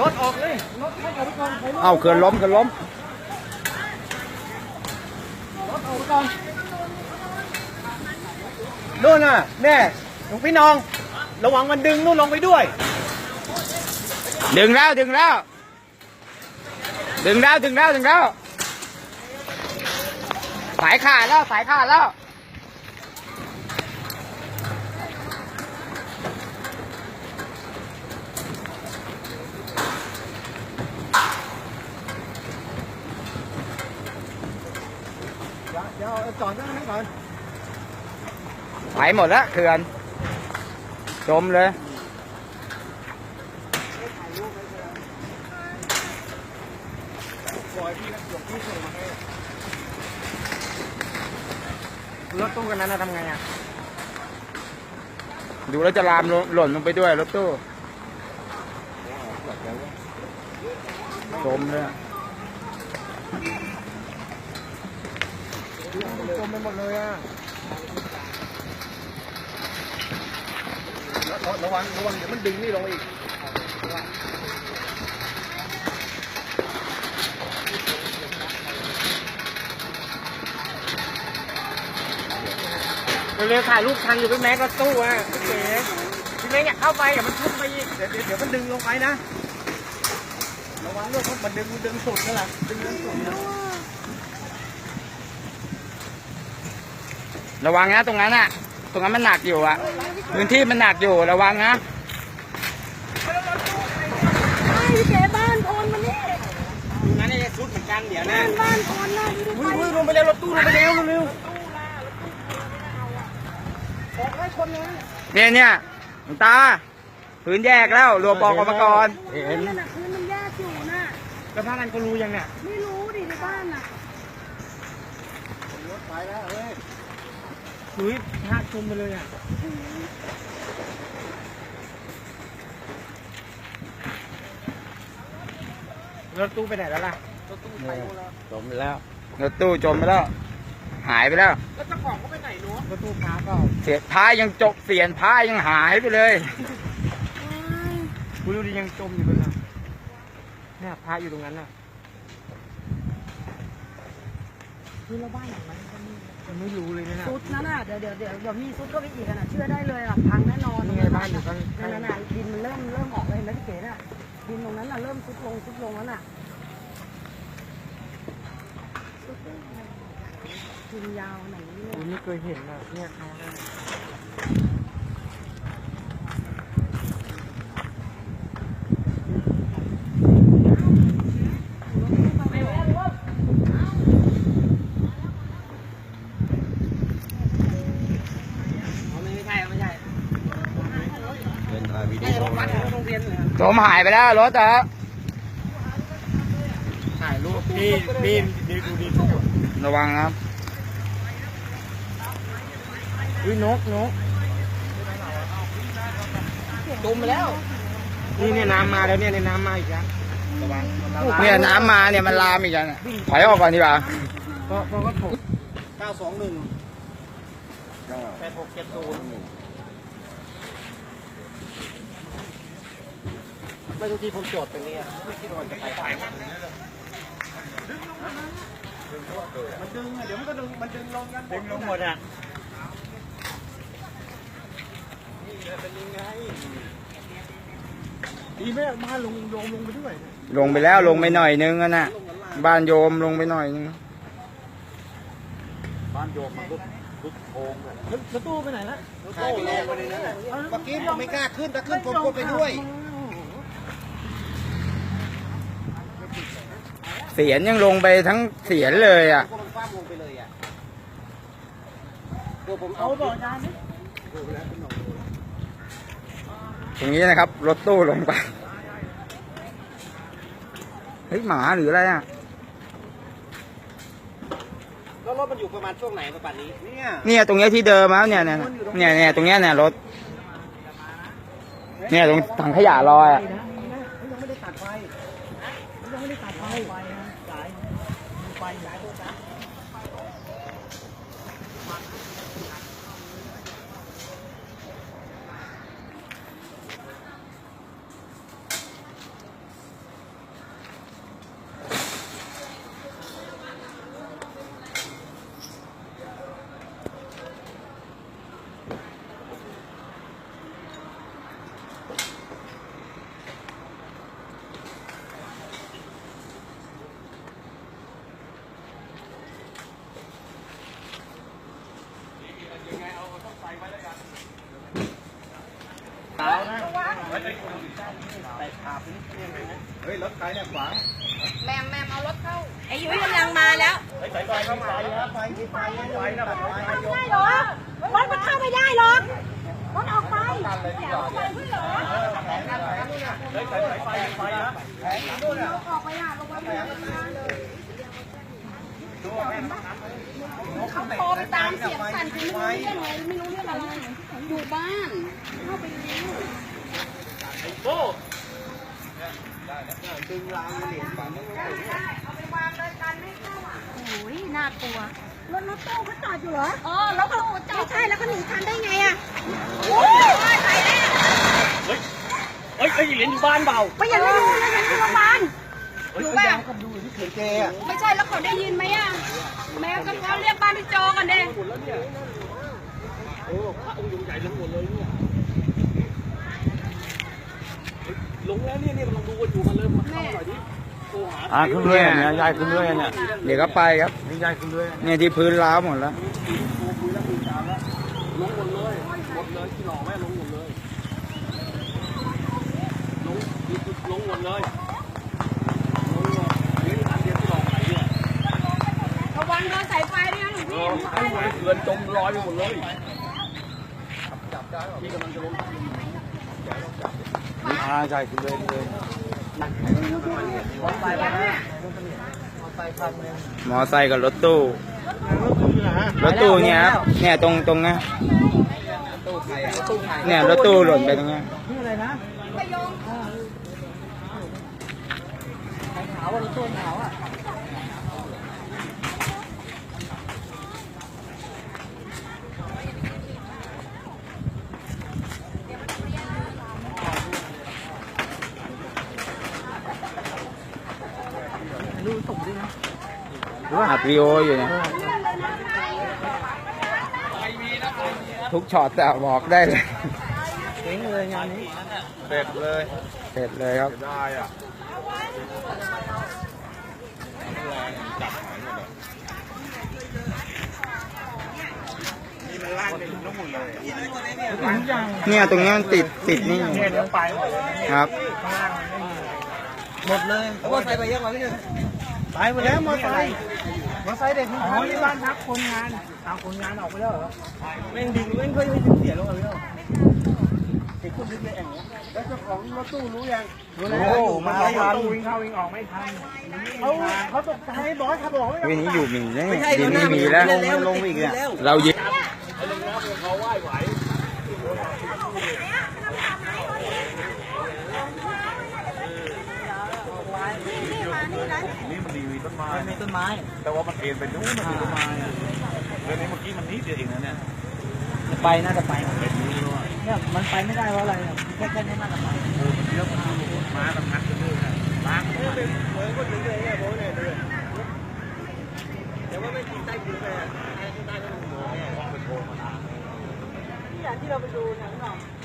รถออกเลยรถรถออกไปก่อนถอยรถเอาเกินล้มเกินล้มรถออกไปก่อนนู่นน่ะแน่หลวงพี่น้อง ระวังมันดึงนู่นลงไปด้วย ดึงแล้วดึงแล้ว ดึงแล้วดึงแล้วดึงแล้ว สายขาดแล้วสายขาดแล้ว เดี๋ยวเดี๋ยวเอาจอดนั่งนั่งก่อนไปหมดแล้วเขื่อนจมเลยปล่อยพี่นะหลวงพี่ส่งมาให้รถตู้กันนั้นนะทำไงอะ ดูแล้วจะลามลงหล่นลงไปด้วยรถตู้จมเลย จ มไปหมดเลยอะระระวังระวังเดี๋ยวมันดึงนี่ลงอีกเร็วๆถ่ายรูปทันอยู่พี่แม็กรถตู้อะพี่เก๋พี่แม็กอยากเข้าไปอย่ามันพุ่งไปอีกเดี๋ยวเดี๋ยวเดี๋ยวมันดึงลงไปนะระวังด้วยเพราะมันดึงมันดึงสุดนั่นแหละดึงดึงสุดนะ ระวังนะตรงนั้นน่ะตรงนั้นมันหนักอยู่อะพื้นที่มันหนักอยู่ระวังนะพี่เก๋บ้านคนมานี่งั้นนี่ชุดเหมือนกันเดี๋ยวนะบ้านคนนะดูอุ้ยอุ้ยลงไปเร็วรถตู้ลงไปเร็วเร็วออกให้คนนึงเนี่ยเนี่ยหลวงตาพื้นแยกแล้วรวมปอกกรรมกรเห็นนี่น่ะคือมันแยกอยู่น่ะแล้วพากันก็รู้ยังเนี่ยไม่รู้ดิในบ้านน่ะรถไปแล้วเฮ้ย หนุ่ยพาชุมไปเลยอะรถตู้ไปไหนแล้วล่ะรถตู้ไปหมดแล้วจมไปแล้วรถตู้จมไปแล้ว หายไปแล้ว แล้วเจ้าของเขาไปไหนเนาะรถตู้พาเปล่าเสียท้ายยังจบเสียนท้ายยังหายไปเลยคุณดูดิยังจมอยู่เลยนะเนี่ยพาอยู่ตรงนั้นน่ะ คือเราบ้านหลังนั้นก็มียังไม่รู้เลยนะ ซุดนั่นน่ะเดี๋ยวเดี๋ยวเดี๋ยวเดี๋ยวมีซุดก็ไปอีกอะน่ะเชื่อได้เลยอะพังแน่นอนนี่ไงบ้านอยู่ข้างนั่นน่ะน่ะดินมันเริ่มเริ่มออกเลยเห็นไหมพี่เก๋น่ะดินตรงนั้นน่ะเริ่มซุดลงซุดลงแล้วน่ะซุดลงดินยาวหนังนี้เลผมยไม่เคยเห็นอะเนี่ยครั้งแรกไม่ใช่ไม่ใช่เป็นถ่ายวิดีโอ รถวัดโรงเรียนเลยจมหายไปแล้วรถอะถ่ายรูปนี่นี่นี่ดูนี่ระวังนะครับอุ้ยนกนกจมไปแล้ว นี่เนี่ยน้ำมาแล้วเนี่ยในน้ำมาอีกแล้วระวังเนี่ยน้ำมาเนี่ยมันลามอีกแล้วเนี่ยถอยออกก่อนดีกว่าก็ก็ก็ถูกเก้าสองหนึ่งแปดหกเจ็ดศูนย์ ไม่ทุกทีผมโจทย์เป็นเนี่ยไม่คิดว่าจะไปไปมันดึงอะเดี๋ยวมันก็ดึง มันดึงลงกัน ดึงลงหมดอะ นี่เป็นยังไง ดีไหมบ้านลงโยมลงไปด้วย ลงไปแล้วลงไปหน่อยนึงอะน่ะบ้านโยมลงไปหน่อยนึง บ้านโยมมันก็ทุกโค้งเลยรถตู้ไปไหนละรถตู้ลงไปในนั้นเมื่อกี้ผมไม่กล้าขึ้นถ้าขึ้นผมกลัวไปด้วย เสียนยังลงไปทั้งเสียนเลยอะ ก็มันคว้ามลงไปเลยอะตัวผมเอาเอาบอกได้ไหมตรงนี้นะครับ รถตู้ลงไป เฮ้ย หมาหรืออะไรอะ แล้วรถมันอยู่ประมาณช่วงไหนประมาณนี้ เนี่ยเนี่ยตรงเนี้ยที่เดิมแล้วเนี่ยเนี่ยเนี่ยเนี่ยตรงเนี้ยเนี่ยรถ เนี่ยตรงถังขยะลอยอะยังไม่ได้ตัดไฟยังไม่ได้ตัดไฟไฟนะสาย ไฟ เฮ้ยรถใครเนี่ยขวางแมมแมมเอารถเข้าไอ้ยุ้ยกำลังมาแล้วไฟเข้ามาไฟไฟไฟนะไฟไรถมันเข้าไม่ได้หรอ โอ้ดึงรางเหรียญฝังโอ้ยน่ากลัว รถรถตู้เขาจอดอยู่เหรอ อ๋อ รถตู้จอด ใช่แล้วก็หนีทันได้ไงอะโอ้ยตายแล้วเฮ้ยเฮ้ยเหรียญอยู่บ้านเปล่าไม่ยังไม่รู้เลยยังอยู่โรงพยาบาลอยู่บ้านกับดูที่เขียนเจอะไม่ใช่แล้วเขาได้ยินไหมอะ แม่ก็เขาเรียกบ้านพี่โจกันเด้โอ้พระองค์ใหญ่ลงหมดเลยเนี่ย ลงแล้วเนี่ยเนี่ยกำลังดูกันอยู่กันเลยมาเข้าหน่อยดิโทรหาอ่าขึ้นเรื่อยเนี่ยยายขึ้นเรื่อยเนี่ยเดี๋ยวก็ไปครับ นี่ยายขึ้นด้วยเนี่ยที่พื้นร้าวหมดแล้วลงหมดเลยหมดเลยที่หล่อแม่ลงหมดเลยลงลงหมดเลยลงหมดนี่อันเดียวที่หล่อไหนเนี่ยระวังโดนสายไฟด้วยนะหลวงเอพี่อไอ้เขื่อนจมลอยไปหมดเลยที่กำลังจะลง อ่าใช่ขึ้นเรื่อยเลยมอไซค์กับรถตู้รถตู้เนี่ยครับเนี่ยตรงตรงนะเนี่ยรถตู้หล่นไปตรงเนี้ยนี่อะไรนะไปยงขาวอะรถตู้ขาวอะ อัดวีโออยู่เนี่ยทุกช็อตแต่บอกได้เลยเจ๋งเลยงานนี้เสร็จเลยเสร็จเลยครับได้อะนี่มันลากไปถึงทั้งหมดเลยเนี่ยตรงเนี้ยมันติดติดนี่เนี่ยเดี๋ยวไปหมดเลยครับหมดเลยแล้วก็ใส่ไปเยอะกว่าพี่นึง ไปหมดแล้วมอไซค์มอไซค์เด็กอ๋อนี่บ้านพักคนงานเอาคนงานออกไปแล้วเหรอแม่งดึงแม่งเคยให้ดึงเสียลงมาแล้วติดคุกติดเลยแอ่งแล้วเจ้าของรถตู้รู้ยังรู้แล้วโอ้มามาทันตู้วิ่งเข้าวิ่งออกไม่ทันเขาเขาตกใจบอสครับบอกว่าวันนี้อยู่หมีนะไม่ใช่ดินเดี๋ยวหไม่น้ามีมันแล้วลงอีกแล้วเรายึดเขาไหว้ไหว นี่มานี่นะ นี่มันดีมีต้น ไม้มีต้นไม้ แต่ว่ามันเอ็นไปนู้นมันมีต้นไม้อะเรื่องนี้เมื่อกี้มันนิดเดียวเองนะเนี่ยจะไปน่าจะไปเป็นนี้ด้วยเนี่ยมันไปไม่ได้เพราะอะไรเนี่ยแค่แค่นี้น่าจะไปโอ้มันเยอะมันดูม้ากับงัดกันด้วยนะม้าเนี่ยเป็นเหมือนคนถึงเลยเนี่ยโบ้เนี่ยด้วยแต่ว่าไม่กินใต้กินไปอะกินใต้ก็ต้องโบ้เนี่ยต้องไปโทรมาที่อย่างที่เราไปดูเนี่ยน้องร้านนี่เลย